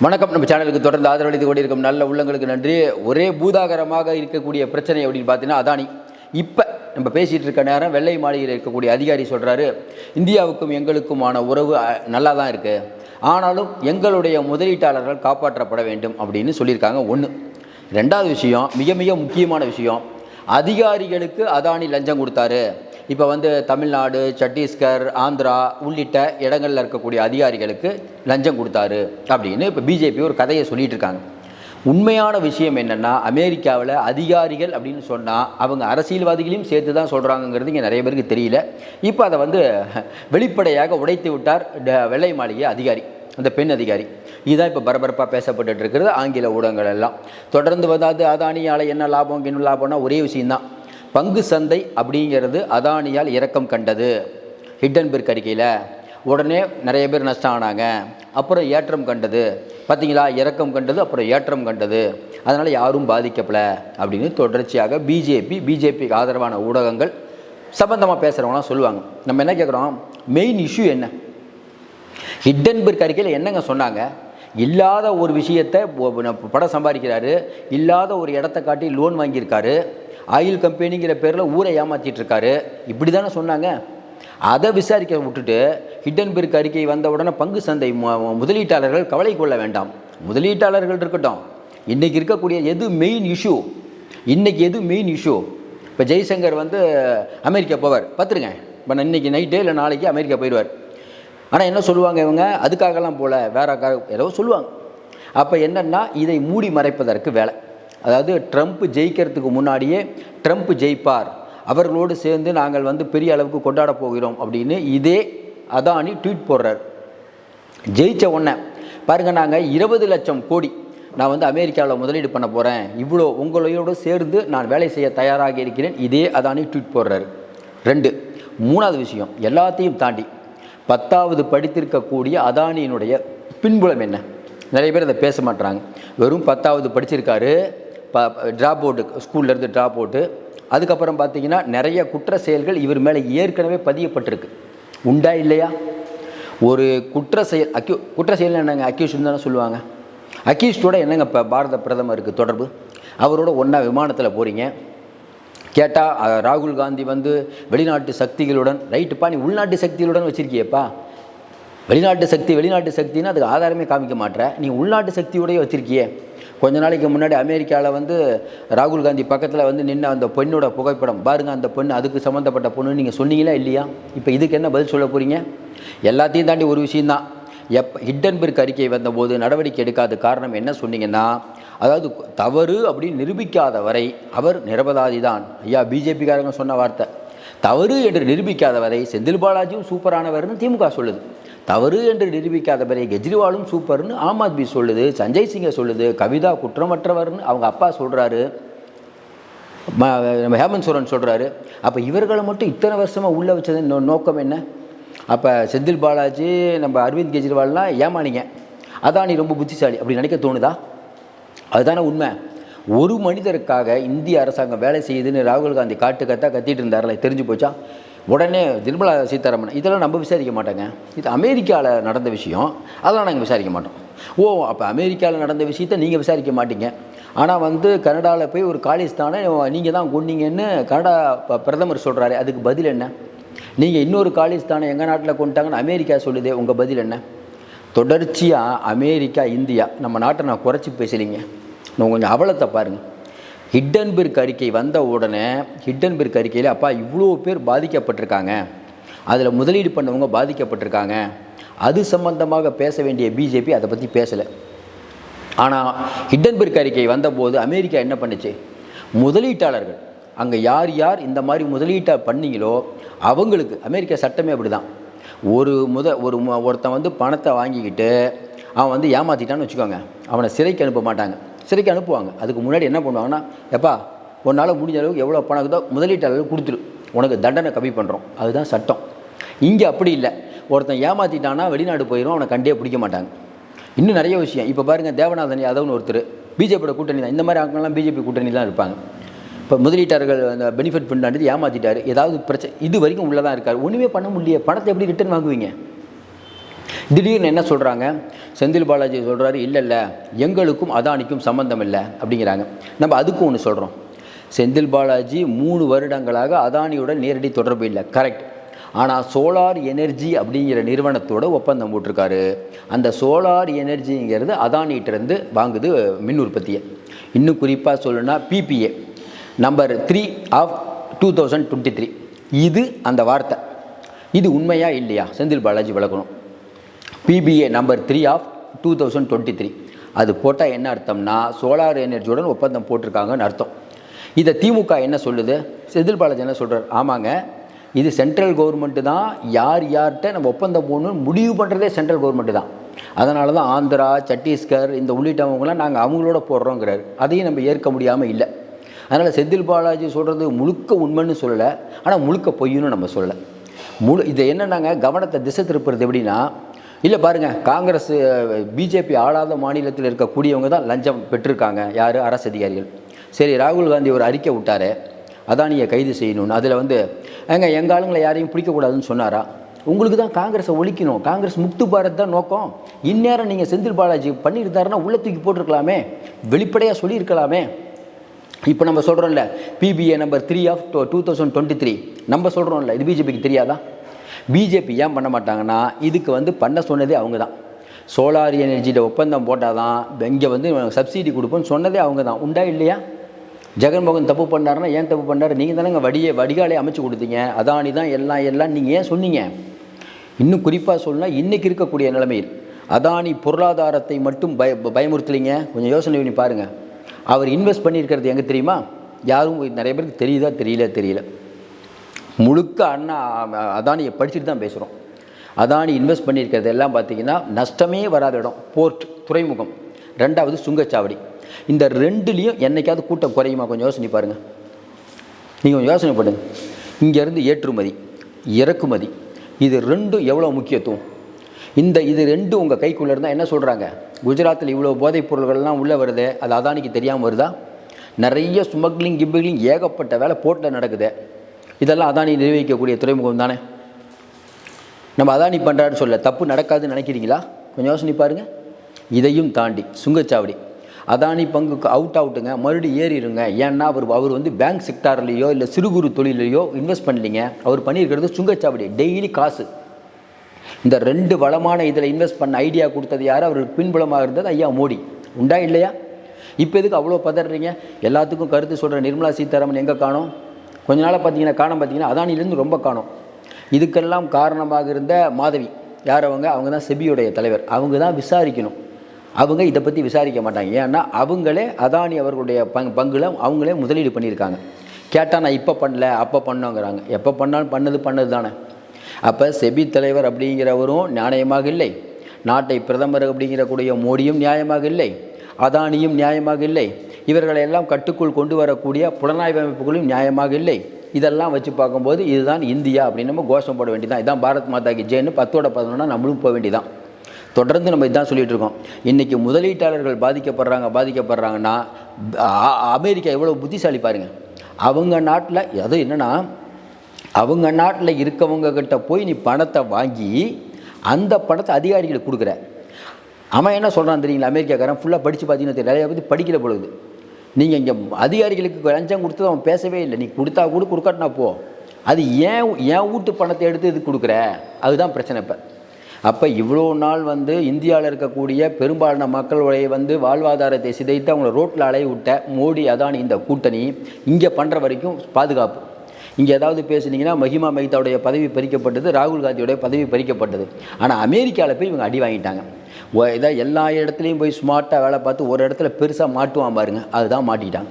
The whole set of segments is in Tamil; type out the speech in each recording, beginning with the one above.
வணக்கம். நம்ம சேனலுக்கு தொடர்ந்து ஆதரவளித்து கொண்டிருக்கும் நல்ல உள்ளங்களுக்கு நன்றி. ஒரே பூதாகரமாக இருக்கக்கூடிய பிரச்சனை அப்படின்னு பார்த்தீங்கன்னா அதானி. இப்போ நம்ம பேசிகிட்டு இருக்க நேரம் வெள்ளை மாளிகையில் இருக்கக்கூடிய அதிகாரி சொல்கிறாரு இந்தியாவுக்கும் எங்களுக்குமான உறவு நல்லா தான் இருக்குது ஆனாலும் எங்களுடைய முதலீட்டாளர்கள் காப்பாற்றப்பட வேண்டும் அப்படின்னு சொல்லியிருக்காங்க. ஒன்று ரெண்டாவது விஷயம் மிக மிக முக்கியமான விஷயம் அதிகாரிகளுக்கு அதானி லஞ்சம் கொடுத்தாரு. இப்போ வந்து தமிழ்நாடு சத்தீஸ்கர் ஆந்திரா உள்ளிட்ட இடங்களில் இருக்கக்கூடிய அதிகாரிகளுக்கு லஞ்சம் கொடுத்தாரு அப்படின்னு இப்போ பிஜேபி ஒரு கதையை சொல்லிட்டு இருக்காங்க. உண்மையான விஷயம் என்னென்னா அமெரிக்காவில் அதிகாரிகள் அப்படின்னு சொன்னால் அவங்க அரசியல்வாதிகளையும் சேர்த்து தான் சொல்கிறாங்கங்கிறது இங்கே நிறைய பேருக்கு தெரியல. இப்போ அதை வந்து வெளிப்படையாக உடைத்து விட்டார் ட- வெள்ளை மாளிகை அதிகாரி அந்த பெண் அதிகாரி. இதுதான் இப்போ பரபரப்பாக பேசப்பட்டுட்டு இருக்கிறது ஆங்கில ஊடகங்கள் எல்லாம். தொடர்ந்து வந்தாது அதானியால் என்ன லாபம் என்ன லாபம்னா ஒரே விஷயம்தான். பங்கு சந்தை அப்படிங்கிறது அதானியால் இறக்கம் கண்டது. ஹிட்டன்பர்க் அறிக்கையில் உடனே நிறைய பேர் நஷ்டம் ஆனாங்க அப்புறம் ஏற்றம் கண்டது. பார்த்தீங்களா இறக்கம் கண்டது அப்புறம் ஏற்றம் கண்டது. அதனால் யாரும் பாதிக்கப்படலை அப்படின்னு தொடர்ச்சியாக பிஜேபி பிஜேபிக்கு ஆதரவான ஊடகங்கள் சம்பந்தமாக பேசுகிறவங்களாம் சொல்லுவாங்க. நம்ம என்ன கேட்குறோம் மெயின் இஷ்யூ என்ன? ஹிட்டன்பர்க் அறிக்கையில் என்னங்க சொன்னாங்க? இல்லாத ஒரு விஷயத்தை படம் சம்பாதிக்கிறாரு. இல்லாத ஒரு இடத்த காட்டி லோன் வாங்கியிருக்காரு. ஆயில் கம்பெனிங்கிற பேரில் ஊரை ஏமாற்றிட்டு இருக்காரு இப்படி தானே சொன்னாங்க. அதை விசாரிக்க விட்டுட்டு ஹிட்டன்பெர்க் அறிக்கை வந்த உடனே பங்கு சந்தை முதலீட்டாளர்கள் கவலை கொள்ள வேண்டாம். முதலீட்டாளர்கள் இருக்கட்டும். இன்றைக்கி இருக்கக்கூடிய எது மெயின் இஷ்யூ இன்றைக்கி எது மெயின் இஷ்யூ இப்போ ஜெய்சங்கர் வந்து அமெரிக்கா போவார். பார்த்துருங்க. இப்போ நான் இன்னைக்கு நைட்டு இல்லை நாளைக்கு அமெரிக்கா போயிடுவார். ஆனால் என்ன சொல்லுவாங்க இவங்க? அதுக்காகலாம் போல வேற ஏதோ சொல்லுவாங்க. அப்போ என்னென்னா இதை மூடி மறைப்பதற்கு வேலை. அதாவது ட்ரம்ப் ஜெயிக்கிறதுக்கு முன்னாடியே ட்ரம்ப் ஜெயிப்பார். அவர்களோடு சேர்ந்து நாங்கள் வந்து பெரிய அளவுக்கு கொண்டாட போகிறோம் அப்படின்னு இதே அதானி ட்வீட் போடுறார். ஜெயிச்ச உடனே பாருங்கள் நாங்கள் இருபது லட்சம் கோடி நான் வந்து அமெரிக்காவில் முதலீடு பண்ண போகிறேன் இவ்வளோ உங்களையோடு சேர்ந்து நான் வேலை செய்ய தயாராக இருக்கிறேன். இதே அதானி ட்வீட் போடுறாரு. ரெண்டு மூணாவது விஷயம் எல்லாத்தையும் தாண்டி பத்தாவது படித்திருக்கக்கூடிய அதானியினுடைய பின்புலம் என்ன? நிறைய பேர் அதை பேச மாட்டுறாங்க வெறும் பத்தாவது படிச்சிருக்காரு. ப ட்ராப் அவுட்டு ஸ்கூல்லேருந்து ட்ராப் அவுட்டு அதுக்கப்புறம் பார்த்தீங்கன்னா நிறைய குற்ற செயல்கள் இவர் மேலே ஏற்கனவே பதியப்பட்டிருக்கு. உண்டா இல்லையா? ஒரு குற்ற செயல் அக்யூ குற்ற செயல் என்னங்க? அக்யூஷன் தானே சொல்லுவாங்க. அக்யூஸ்டோட என்னங்க இப்போ பாரத பிரதமருக்கு தொடர்பு. அவரோட ஒன்றா விமானத்தில் போகிறீங்க கேட்டால் ராகுல் காந்தி வந்து வெளிநாட்டு சக்திகளுடன் ரைட்டுப்பா நீ உள்நாட்டு சக்திகளுடன் வச்சுருக்கியப்பா. வெளிநாட்டு சக்தி வெளிநாட்டு சக்தின்னு அதுக்கு ஆதாரமே காமிக்க மாட்டேற. நீ உள்நாட்டு சக்தியோடய வச்சுருக்கியே. கொஞ்ச நாளைக்கு முன்னாடி அமெரிக்காவில் வந்து ராகுல் காந்தி பக்கத்தில் வந்து நின்று அந்த பெண்ணோட புகைப்படம். பாருங்கள் அந்த பொண்ணு அதுக்கு சம்மந்தப்பட்ட பொண்ணு நீங்கள் சொன்னீங்களா இல்லையா? இப்போ இதுக்கு என்ன பதில் சொல்ல போகிறீங்க எல்லாத்தையும் தாண்டி ஒரு விஷயந்தான் எப் ஹிட்டன்பர்க் அறிக்கை வந்தபோது நடவடிக்கை எடுக்காத காரணம் என்ன சொன்னீங்கன்னா அதாவது தவறு அப்படின்னு நிரூபிக்காத வரை அவர் நிரபராதி தான் ஐயா பிஜேபிக்காரங்க சொன்ன வார்த்தை. தவறு என்று நிரூபிக்காத வரை செந்தில் பாலாஜியும் சூப்பரானவர்னு திமுக சொல்லுது. தவறு என்று நிரூபிக்காத வரை கெஜ்ரிவாலும் சூப்பர்னு ஆம் ஆத்மி சொல்லுது சஞ்சய் சிங்கை சொல்லுது கவிதா குற்றமற்றவர்னு அவங்க அப்பா சொல்கிறாரு நம்ம ஹேமந்த் சோரன் சொல்கிறாரு அப்போ இவர்களை மட்டும் இத்தனை வருஷமாக உள்ளே வச்சது நோ நோக்கம் என்ன? அப்போ செந்தில் பாலாஜி நம்ம அரவிந்த் கெஜ்ரிவால்லாம் ஏமானிங்க அதான் நீ ரொம்ப புத்திசாலி அப்படி நினைக்க தோணுதா? அதுதானே உண்மை. ஒரு மனிதருக்காக இந்திய அரசாங்கம் வேலை செய்யுதுன்னு ராகுல் காந்தி காட்டு கத்தா கத்திட்டு இருந்தார்ல தெரிஞ்சு போச்சா? உடனே நிர்மலா சீதாராமன் இதெல்லாம் நம்ம விசாரிக்க மாட்டோங்க. இது அமெரிக்காவில் நடந்த விஷயம் அதெல்லாம் நாங்கள் விசாரிக்க மாட்டோம். ஓ அப்போ அமெரிக்காவில் நடந்த விஷயத்த நீங்கள் விசாரிக்க மாட்டீங்க. ஆனால் வந்து கனடாவில் போய் ஒரு காலிஸ்தானை நீங்கள் தான் கொண்டீங்கன்னு கனடா ப- பிரதமர் சொல்கிறாரு அதுக்கு பதில் என்ன? நீங்கள் இன்னொரு காலிஸ்தானை எங்கள் நாட்டில் கொண்டுட்டாங்கன்னு அமெரிக்கா சொல்லுதே உங்கள் பதில் என்ன? தொடர்ச்சியாக அமெரிக்கா இந்தியா நம்ம நாட்டை நான் குறைச்சி பேசலிங்க. நான் கொஞ்சம் அவலத்தை பாருங்கள் ஹிட்டன்பெர்க் அறிக்கை வந்த உடனே ஹிட்டன்பெர்க் அறிக்கையில் அப்பா இவ்வளோ பேர் பாதிக்கப்பட்டிருக்காங்க. அதில் முதலீடு பண்ணவங்க பாதிக்கப்பட்டிருக்காங்க. அது சம்பந்தமாக பேச வேண்டிய பிஜேபி அதை பற்றி பேசலை. ஆனால் ஹிட்டன்பெர்க் அறிக்கை வந்தபோது அமெரிக்கா என்ன பண்ணுச்சு? முதலீட்டாளர்கள் அங்கே யார் யார் இந்த மாதிரி முதலீட்டை பண்ணீங்களோ அவங்களுக்கு அமெரிக்கா சட்டமே அப்படி தான் ஒரு முத ஒரு ஒருத்தன் வந்து பணத்தை வாங்கிக்கிட்டு அவன் வந்து ஏமாற்றிட்டான்னு வச்சுக்கோங்க. அவனை சிறைக்கு அனுப்ப மாட்டாங்க. சிறைக்கு அனுப்புவாங்க. அதுக்கு முன்னாடி என்ன பண்ணுவாங்கன்னா எப்பா உன்னால் முடிஞ்ச அளவுக்கு எவ்வளோ பணம் இருக்குதோ முதலீட்டாளர்கள் கொடுத்துரு. உனக்கு தண்டனை கம்மி பண்ணுறோம் அதுதான் சட்டம். இங்கே அப்படி இல்லை. ஒருத்தன் ஏமாற்றிட்டான்னா வெளிநாடு போயிடும் அவனை கண்டே பிடிக்க மாட்டாங்க. இன்னும் நிறைய விஷயம். இப்போ பாருங்கள் தேவநாதன் யாதவ்னு ஒருத்தர் பிஜேபியோட கூட்டணி தான். இந்த மாதிரி ஆட்கள்லாம் பிஜேபி கூட்டணி தான் இருப்பாங்க. இப்போ முதலீட்டாளர்கள் அந்த பெனிஃபிட் ஃபண்ட் ஏமாற்றிட்டார் ஏதாவது பிரச்சனை இது வரைக்கும் உள்ளே தான் இருக்கார். ஒன்றுமே பண்ண முடியல. பணத்தை எப்படி ரிட்டர்ன் வாங்குவீங்க? திடீர்னு என்ன சொல்கிறாங்க செந்தில் பாலாஜி சொல்கிறாரு இல்லை இல்லை எங்களுக்கும் அதானிக்கும் சம்மந்தம் இல்லை அப்படிங்கிறாங்க. நம்ம அதுக்கும் ஒன்று சொல்கிறோம் செந்தில் பாலாஜி மூணு வருடங்களாக அதானியுடன் நேரடி தொடர்பு இல்லை கரெக்ட் ஆனால் சோலார் எனர்ஜி அப்படிங்கிற நிறுவனத்தோட ஒப்பந்தம் போட்டிருக்காரு. அந்த சோலார் எனர்ஜிங்கிறது அதானிகிட்டேருந்து வாங்குது மின் உற்பத்தியை. இன்னும் குறிப்பாக சொல்லணும்னா PPA number three of two thousand twenty three இது அந்த வார்த்தை. இது உண்மையா இல்லையா? செந்தில் பாலாஜி விளக்கணும். PPA number three of two thousand twenty three அது போட்டால் என்ன அர்த்தம்னா சோலார் எனர்ஜியுடன் ஒப்பந்தம் போட்டிருக்காங்கன்னு அர்த்தம். இதை திமுக என்ன சொல்லுது? செந்தில் பாலாஜி என்ன சொல்கிறார் ஆமாங்க. இது சென்ட்ரல் கவர்மெண்ட்டு தான். யார் யார்கிட்ட நம்ம ஒப்பந்தம் போடணும்னு முடிவு பண்ணுறதே சென்ட்ரல் கவர்மெண்ட்டு தான். அதனால தான் ஆந்திரா சத்தீஸ்கர் இந்த உள்ளிட்டவங்களாம் நாங்கள் அவங்களோட போடுறோங்கிறாரு. அதையும் நம்ம ஏற்க முடியாமல் இல்லை. அதனால் செந்தில் பாலாஜி சொல்கிறது முழுக்க உண்மைன்னு சொல்லலை. ஆனால் முழுக்க பொய்யுன்னு நம்ம சொல்லலை. முழு இதை என்னென்னாங்க? கவனத்தை திசை திருப்புறது எப்படின்னா இல்லை பாருங்கள் காங்கிரஸ் பிஜேபி ஆளாத மாநிலத்தில் இருக்கக்கூடியவங்க தான் லஞ்சம் பெற்றிருக்காங்க. யார்? அரசு அதிகாரிகள். சரி ராகுல் காந்தி ஒரு அறிக்கை விட்டாரு. அதானியை கைது செய்யணும்னு. அதில் வந்து ஏங்க எங்கள் ஆளுங்களை யாரையும் பிடிக்கக்கூடாதுன்னு சொன்னாரா? உங்களுக்கு தான் காங்கிரஸை ஒழிக்கணும். காங்கிரஸ் முக்து பாரத் தான் நோக்கம். இந்நேரம் நீங்கள் செந்தில் பாலாஜி பண்ணியிருந்தாருன்னா உள்ள தூக்கி போட்டிருக்கலாமே. வெளிப்படையாக சொல்லியிருக்கலாமே. இப்போ நம்ம சொல்கிறோம்ல PPA number three of two thousand twenty three நம்ம சொல்கிறோம்ல இது பிஜேபிக்கு தெரியாதா? பிஜேபி ஏன் பண்ண மாட்டாங்கன்னா இதுக்கு வந்து பண்ண சொன்னதே அவங்க தான் சோலார் எனர்ஜியில் ஒப்பந்தம் போட்டால் தான் இங்கே வந்து சப்சிடி கொடுப்போம்னு சொன்னதே அவங்க தான் உண்டா இல்லையா? ஜெகன்மோகன் தப்பு பண்ணாருன்னா ஏன் தப்பு பண்ணாரு? நீங்கள் தானேங்க வடியை வடிகாலே அமைச்சு கொடுத்தீங்க. அதானி தான் எல்லாம் எல்லாம் நீங்கள் ஏன் சொன்னீங்க? இன்னும் குறிப்பாக சொன்னால் இன்றைக்கி இருக்கக்கூடிய நிலைமையில் அதானி பொருளாதாரத்தை மட்டும் பய பயமுறுத்துலீங்க? கொஞ்சம் யோசனை பண்ணி பாருங்கள் அவர் இன்வெஸ்ட் பண்ணியிருக்கிறது எங்கே தெரியுமா? யாரும் நிறைய பேருக்கு தெரியுதா தெரியல தெரியல. முழுக்க அண்ணா அதானியை படிச்சுட்டு தான் பேசுகிறோம் அதானி இன்வெஸ்ட் பண்ணியிருக்கிறது எல்லாம் பார்த்தீங்கன்னா நஷ்டமே வராத இடம் போர்ட் துறைமுகம். ரெண்டாவது சுங்கச்சாவடி. இந்த ரெண்டுலேயும் என்னைக்காவது கூட்டம் குறையுமா? கொஞ்சம் யோசனை பாருங்கள் நீங்கள் கொஞ்சம் யோசனை பண்ணுங்கள் இங்கேருந்து ஏற்றுமதி இறக்குமதி இது ரெண்டும் எவ்வளோ முக்கியத்துவம்? இந்த இது ரெண்டும் உங்கள் கைக்குள்ளே இருந்தால் என்ன சொல்கிறாங்க குஜராத்தில் இவ்வளோ போதைப் பொருள்கள்லாம் உள்ளே வருது அது அதானிக்கு தெரியாமல் வருதா? நிறைய ஸ்மக்லிங் கிம்பிளிங் ஏகப்பட்ட வேலை போட்டில் நடக்குது. இதெல்லாம் அதானி நிர்வகிக்கக்கூடிய துறைமுகம் தானே? நம்ம அதானி பண்ணுறான்னு சொல்ல தப்பு நடக்காதுன்னு நினைக்கிறீங்களா? கொஞ்சம் யோசனை பாருங்கள் இதையும் தாண்டி சுங்கச்சாவடி. அதானி பங்குக்கு அவுட் அவுட்டுங்க மறுபடியும் ஏறிடுங்க ஏன்னா அவர் அவர் வந்து பேங்க் செக்டார்லேயோ இல்லை சிறு குறு தொழிலையோ இன்வெஸ்ட் பண்ணலீங்க. அவர் பண்ணியிருக்கிறது சுங்கச்சாவடி டெய்லி காசு. இந்த ரெண்டு வளமான இதில் இன்வெஸ்ட் பண்ண ஐடியா கொடுத்தது யார்? அவருக்கு பின்புலமாக இருந்தது ஐயா மோடி. உண்டா இல்லையா? இப்போ எதுக்கு அவ்வளோ பதறீங்க எல்லாத்துக்கும் கருத்து சொல்கிற நிர்மலா சீதாராமன் எங்கே காணும்? கொஞ்ச நாளாக பார்த்தீங்கன்னா காணம் பார்த்தீங்கன்னா அதானிலேருந்து ரொம்ப காணும். இதுக்கெல்லாம் காரணமாக இருந்த மாதவி. யார் அவங்க? அவங்க தான் செபியுடைய தலைவர். அவங்க தான் விசாரிக்கணும். அவங்க இதை பற்றி விசாரிக்க மாட்டாங்க. ஏன்னா அவங்களே அதானி அவர்களுடைய பங் பங்குல அவங்களே முதலீடு பண்ணியிருக்காங்க. கேட்டால் நான் இப்போ பண்ணல அப்போ பண்ணோங்கிறாங்க. எப்போ பண்ணாலும் பண்ணது பண்ணது தானே அப்போ செபி தலைவர் அப்படிங்கிறவரும் நியாயமாக இல்லை. நாட்டை பிரதமர் அப்படிங்கிறக்கூடிய மோடியும் நியாயமாக இல்லை. அதானியும் நியாயமாக இல்லை. இவர்களை எல்லாம் கட்டுக்குள் கொண்டு வரக்கூடிய புலனாய்வு அமைப்புகளும் நியாயமாக இல்லை. இதெல்லாம் வச்சு பார்க்கும்போது இதுதான் இந்தியா அப்படின்னு நம்ம கோஷம் போட வேண்டியதான் இதான் பாரத் மாதா கி ஜெயின்னு பத்தோட பதினொன்னா நம்மளும் போக வேண்டியதான் தொடர்ந்து நம்ம இதான் சொல்லிட்டு இருக்கோம். இன்றைக்கி முதலீட்டாளர்கள் பாதிக்கப்படுறாங்க பாதிக்கப்படுறாங்கன்னா அமெரிக்கா எவ்வளோ புத்திசாலி பாருங்க. அவங்க நாட்டில் அது என்னென்னா அவங்க நாட்டில் இருக்கவங்க கிட்ட போய் நீ பணத்தை வாங்கி அந்த பணத்தை அதிகாரிகளுக்கு கொடுக்குற. அவன் என்ன சொல்கிறான் தெரியுங்களா? அமெரிக்காக்காரன் ஃபுல்லாக படித்து பார்த்தீங்கன்னா தெரியும் நிறைய பற்றி படிக்கல பொழுது நீங்கள் இங்கே அதிகாரிகளுக்கு லஞ்சம் கொடுத்தது அவன் பேசவே இல்லை. நீ கொடுத்தா கூட கொடுக்கட்டினா போ. அது ஏன் ஏன் வீட்டு பணத்தை எடுத்து இது கொடுக்குற? அதுதான் பிரச்சனை இப்போ. அப்போ இவ்வளோ நாள் வந்து இந்தியாவில் இருக்கக்கூடிய பெரும்பாலான மக்களுடைய வந்து வாழ்வாதாரத்தை சிதைத்து அவங்கள ரோட்டில் அலைய விட்ட மோடி அதானி இந்த கூட்டணி இங்கே பண்ணுற வரைக்கும் பாதுகாப்பு. இங்கே ஏதாவது பேசுனீங்கன்னா மஹிமா மெஹ்தாவுடைய பதவி பறிக்கப்பட்டது ராகுல் காந்தியோடைய பதவி பறிக்கப்பட்டது. ஆனால் அமெரிக்காவில் போய் இவங்க அடி வாங்கிட்டாங்க. இதாக எல்லா இடத்துலையும் போய் ஸ்மார்ட்டாக வேலை பார்த்து ஒரு இடத்துல பெருசாக மாட்டுவான் பாருங்க. அதுதான் மாட்டிட்டான்.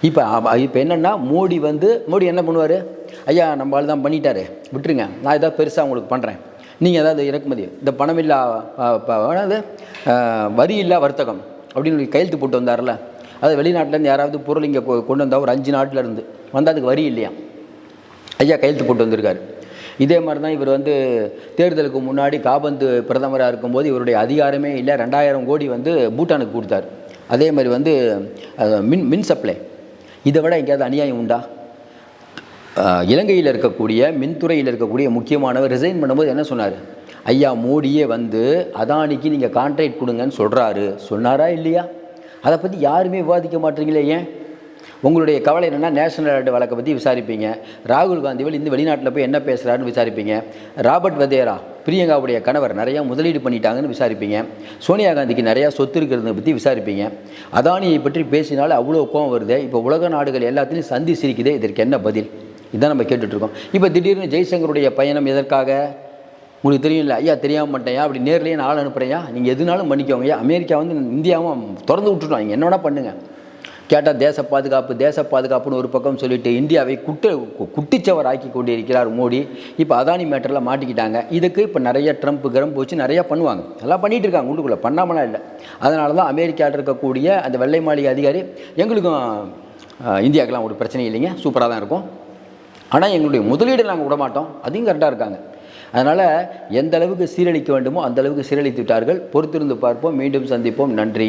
இப்போ இப்போ என்னென்னா மோடி வந்து மோடி என்ன பண்ணுவார்? ஐயா நம்ம ஆள் தான் பண்ணிட்டாரு. விட்டுருங்க. நான் ஏதாவது பெருசாக உங்களுக்கு பண்ணுறேன் நீங்கள் ஏதாவது இறக்குமதி இந்த பணமில்லா அ, வரி இல்லா வர்த்தகம் அப்படின்னு கையெழுத்து போட்டு வந்தார்ல அது வெளிநாட்டிலேருந்து யாராவது பொருள் இங்கே கொ- கொண்டு வந்தால் ஒரு அஞ்சு நாட்டில் இருந்து. வந்தால் அதுக்கு வரி இல்லையா? ஐயா கையெழுத்து போட்டு வந்திருக்காரு. இதே மாதிரி தான் இவர் வந்து தேர்தலுக்கு முன்னாடி காபந்து பிரதமராக இருக்கும்போது இவருடைய அதிகாரமே இல்லை. ரெண்டாயிரம் கோடி வந்து பூட்டானுக்கு கொடுத்தார். அதே மாதிரி வந்து மின் மின் சப்ளை. இதை விட எங்கேயாவது அநியாயம் உண்டா? இலங்கையில் இருக்கக்கூடிய மின்துறையில் இருக்கக்கூடிய முக்கியமானவர் ரிசைன் பண்ணும்போது என்ன சொன்னார்? ஐயா மோடியே வந்து அதானிக்கு நீங்கள் கான்ட்ராக்ட் கொடுங்கன்னு சொல்கிறாரு சொன்னாரா இல்லையா? அதை பற்றி யாருமே விவாதிக்க மாட்டீங்களே ஏன்? உங்களுடைய கவலை என்னென்னா நேஷனல் ஹெரால்டு வழக்கை பற்றி விசாரிப்பீங்க. ராகுல் காந்திகள் இந்த வெளிநாட்டில் போய் என்ன பேசுகிறாருன்னு விசாரிப்பீங்க. ராபர்ட் வதேரா பிரியங்காவுடைய கணவர் நிறையா முதலீடு பண்ணிட்டாங்கன்னு விசாரிப்பீங்க. சோனியா காந்திக்கு நிறையா சொத்து இருக்கிறத பற்றி விசாரிப்பீங்க. அதானியை பற்றி பேசினாலே அவ்வளோ கோவம் வருது. இப்போ உலக நாடுகள் எல்லாத்துலேயும் சந்தி சிரிக்குதே இதற்கு என்ன பதில்? இதான் நம்ம கேட்டுட்ருக்கோம் இப்போ திடீர்னு ஜெய்சங்கருடைய பயணம் எதற்காக? உங்களுக்கு தெரியும்ல ஐயா தெரியாம மாட்டேயா அப்படி நேர்லேயே நான் ஆள் அனுப்புகிறேயா நீங்கள் எதுனாலும் பண்ணிக்கோங்க ஐயா அமெரிக்கா வந்து இந்தியாவும் திறந்து விட்டுருவாங்க நீங்கள் என்ன வேணால் பண்ணுங்கள் கேட்டால் தேச பாதுகாப்பு தேச பாதுகாப்புன்னு ஒரு பக்கம் சொல்லிட்டு இந்தியாவை குட்டு குட்டிச்சவர் ஆக்கி கொண்டு இருக்கிறார் மோடி. இப்போ அதானி மேட்டரில் மாட்டிக்கிட்டாங்க. இதுக்கு இப்போ நிறைய ட்ரம்ப் கிரம்ப் வச்சு நிறையா பண்ணுவாங்க. எல்லாம் பண்ணிகிட்டு இருக்காங்க உள்ளுக்குள்ளே. பண்ணாமலாம் இல்லை. அதனால தான் அமெரிக்காவில் இருக்கக்கூடிய அந்த வெள்ளை மாளிகை அதிகாரி எங்களுக்கும் இந்தியாவுக்கெல்லாம் ஒரு பிரச்சனை இல்லைங்க. சூப்பராக தான் இருக்கும். ஆனால் எங்களுடைய முதலீடு நாங்கள் விட மாட்டோம் அதையும் கரெக்டாக இருக்காங்க. அதனால் எந்த அளவுக்கு சீரழிக்க வேண்டுமோ அந்த அளவுக்கு சீரழித்து விட்டார்கள். பொறுத்திருந்து பார்ப்போம். மீண்டும் சந்திப்போம். நன்றி.